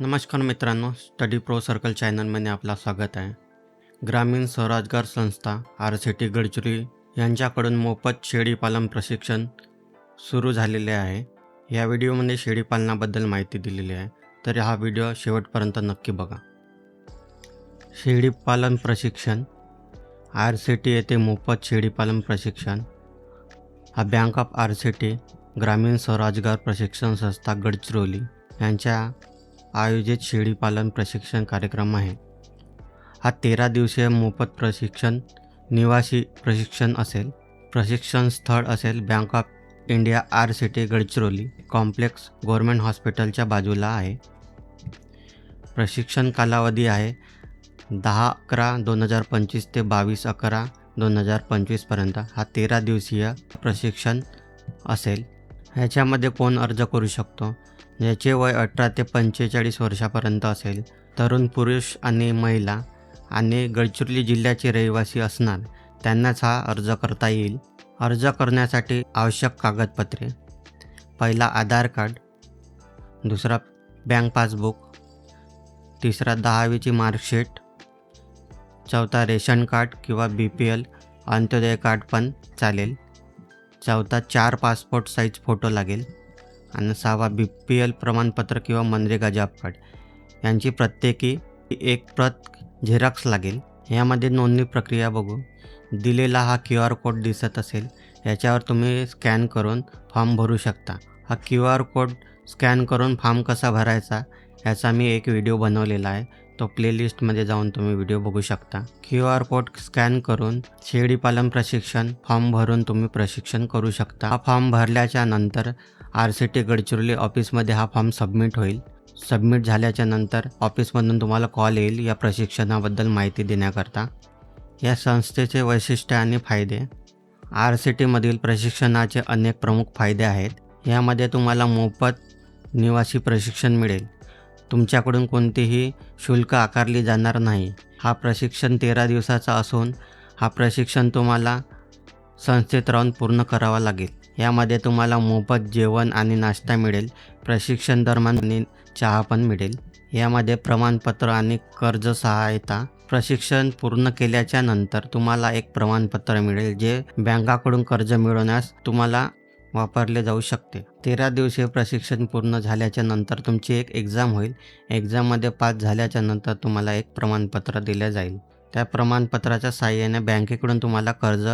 नमस्कार मित्रांनो study pro circle चॅनलमध्ये आपला स्वागत आहे. ग्रामीण स्वरोजगार संस्था आर सी टी गडचिरोली यांच्याकडून मोफत शेळीपालन प्रशिक्षण सुरू झालेले आहे. या व्हिडिओमध्ये शेळीपालनाबद्दल माहिती दिलेली आहे. तर हा व्हिडिओ शेवटपर्यंत नक्की बघा. शेळीपालन प्रशिक्षण आर सी टी येथे मोफत शेळीपालन प्रशिक्षण हा bank of R C T ग्रामीण स्वरोजगार प्रशिक्षण संस्था गडचिरोली यांच्या आयोजित शेळीपालन प्रशिक्षण कार्यक्रम आहे. हा तेरा दिवसीय मोफत प्रशिक्षण निवासी प्रशिक्षण असेल. प्रशिक्षण स्थळ असेल bank of India R city Gadchiroli complex government हॉस्पिटलच्या बाजूला आहे. प्रशिक्षण कालावधी आहे दहा अकरा दोन हजार पंचवीस ते बावीस अकरा दोन हजार पंचवीसपर्यंत हा तेरा दिवसीय प्रशिक्षण असेल. ह्याच्यामध्ये कोण अर्ज करू शकतो? याचे वय अठरा ते पंचेचाळीस वर्षापर्यंत असेल तरुण पुरुष आणि महिला आणि गडचिरोली जिल्ह्याचे रहिवासी असणार त्यांनाच हा अर्ज करता येईल. अर्ज करण्यासाठी आवश्यक कागदपत्रे. पहिला आधार कार्ड. दुसरा बँक पासबुक. तिसरा दहावीची मार्कशीट. चौथा रेशन कार्ड किंवा B P L. Antyodaya card पण चालेल. चौथा चार पासपोर्ट साईज फोटो लागेल. आणि सहावा बी पी एल प्रमाणपत्र किंवा मनरेगा जॉब कार्ड यांची प्रत्येकी एक प्रत झेरॉक्स लागेल. यामध्ये नोंदणी प्रक्रिया बघू दिलेला हा क्यू आर कोड दिसत असेल याच्यावर तुम्ही स्कॅन करून फॉर्म भरू शकता. हा क्यू आर कोड स्कॅन करून फॉर्म कसा भरायचा याचा मी एक व्हिडिओ बनवलेला आहे. तो प्लेलिस्टमध्ये जाऊन तुम्ही व्हिडिओ बघू शकता. क्यू आर कोड स्कॅन करून शेळीपालन प्रशिक्षण फॉर्म भरून तुम्ही प्रशिक्षण करू शकता. हा फॉर्म भरल्याच्या नंतर आर सी टी गडचिरोली ऑफिसमध्ये हा फॉर्म सबमिट होईल. सबमिट झाल्याच्यानंतर ऑफिसमधून तुम्हाला कॉल येईल या प्रशिक्षणाबद्दल माहिती देण्याकरता. या संस्थेचे वैशिष्ट्य आणि फायदे. आर सी टीमधील प्रशिक्षणाचे अनेक प्रमुख फायदे आहेत. यामध्ये तुम्हाला मोफत निवासी प्रशिक्षण मिळेल. तुमच्याकडून कोणतेही शुल्क आकारली जाणार नाही. हा प्रशिक्षण तेरा दिवसाचा असून हा प्रशिक्षण तुम्हाला संस्थेत राहून पूर्ण करावा लागेल. यामध्ये तुम्हाला मोफत जेवण आणि नाश्ता मिळेल. प्रशिक्षण दरम्यान आणि चहा पण मिळेल. यामध्ये प्रमाणपत्र आणि कर्ज सहायता. प्रशिक्षण पूर्ण केल्याच्यानंतर तुम्हाला एक प्रमाणपत्र मिळेल जे बँकाकडून कर्ज मिळवण्यास तुम्हाला वापरले जाऊ शकते. तेरा दिवसीय प्रशिक्षण पूर्ण झाल्याच्यानंतर तुमची एक एक्झाम होईल. एक्झाममध्ये पास झाल्याच्यानंतर तुम्हाला एक प्रमाणपत्र दिले जाईल. त्या प्रमाणपत्राच्या साहाय्याने बँकेकडून तुम्हाला कर्ज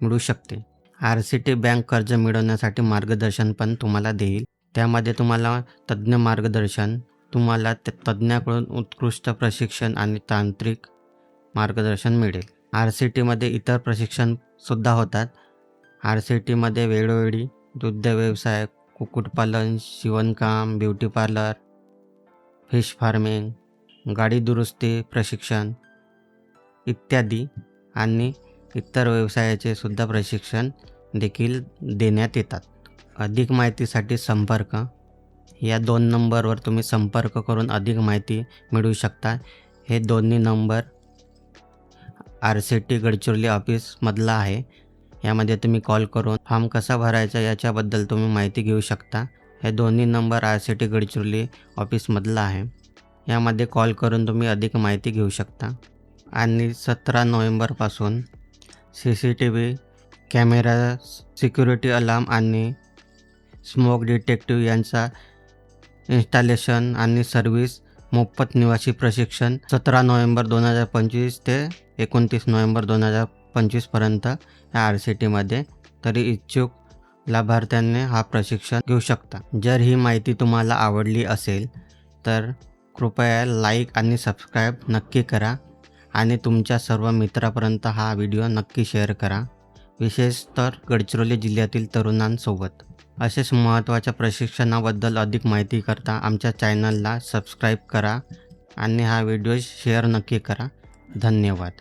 मिळू शकते. आर सी टी बँक कर्ज मिळवण्यासाठी मार्गदर्शन पण तुम्हाला देईल. त्यामध्ये तुम्हाला तज्ज्ञ मार्गदर्शन तुम्हाला ते तज्ज्ञाकडून उत्कृष्ट प्रशिक्षण आणि तांत्रिक मार्गदर्शन मिळेल. आर सी टीमध्ये इतर प्रशिक्षणसुद्धा होतात. आर सी टीमध्ये वेळोवेळी दुग्ध व्यवसाय कुक्कुटपालन शिवणकाम ब्युटी पार्लर फिश फार्मिंग गाडी दुरुस्ती प्रशिक्षण इत्यादी आणि इतर व्यवसायाचे सुद्धा प्रशिक्षण देखील देण्यात येतात. अधिक माहितीसाठी संपर्क. या दोन नंबरवर तुम्ही संपर्क करून अधिक माहिती मिळवू शकता. हे दोन्ही number R C T Gadchiroli ऑफिसमधला आहे. यामध्ये तुम्ही कॉल करून फॉर्म कसा भरायचा याच्याबद्दल तुम्ही माहिती घेऊ शकता. हे दोन्ही number R C T Gadchiroli ऑफिसमधला आहे. यामध्ये कॉल करून तुम्ही अधिक माहिती घेऊ शकता. आणि सतरा नोव्हेंबरपासून C C T V camera security alarm आणि स्मोक डिटेक्टिव्ह यांचा इन्स्टॉलेशन आणि सर्व्हिस मोफत निवासी प्रशिक्षण सतरा नोव्हेंबर दोन हजार पंचवीस ते एकोणतीस नोव्हेंबर दोन हजार पंचवीसपर्यंत या आर सी टीमध्ये तरी इच्छुक लाभार्थ्यांनी हा प्रशिक्षण घेऊ शकता. जर ही माहिती तुम्हाला आवडली असेल तर कृपया लाईक आणि सबस्क्राईब नक्की करा आणि तुमच्या सर्व मित्रापर्यंत हा व्हिडिओ नक्की शेअर करा. विशेष तर गडचिरोली जिल्ह्यातील तरुणांसोबत. असेच महत्त्वाच्या प्रशिक्षणाबद्दल अधिक माहिती करता आमच्या चॅनलला सबस्क्राईब करा आणि हा व्हिडिओ शेअर नक्की करा. धन्यवाद.